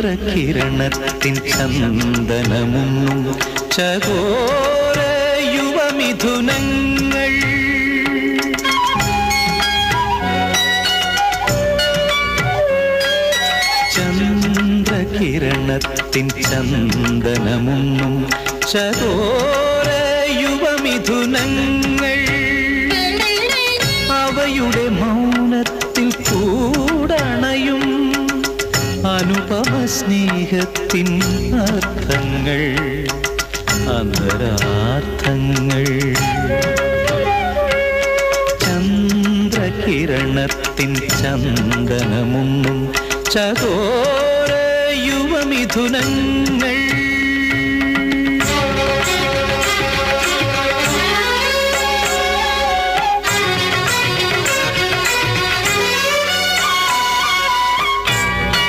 ചന്ദ്രകിരണത്തിൻ ചന്ദനമുന്നും ചകോര യുവമിഥുനങ്ങൾ ചന്ദ്രകിരണത്തിൻ ചന്ദനമുന്നും ചകോര യുവമിഥുനങ്ങൾ അവയുടെ മൗനത്തിൽ അനുപമ സ്നേഹത്തിൻ അർത്ഥങ്ങൾ അന്തരാർത്ഥങ്ങൾ. ചന്ദ്രകിരണത്തിൻ ചന്ദനമൊന്നും ചകോര യുവമിഥുനങ്ങൾ.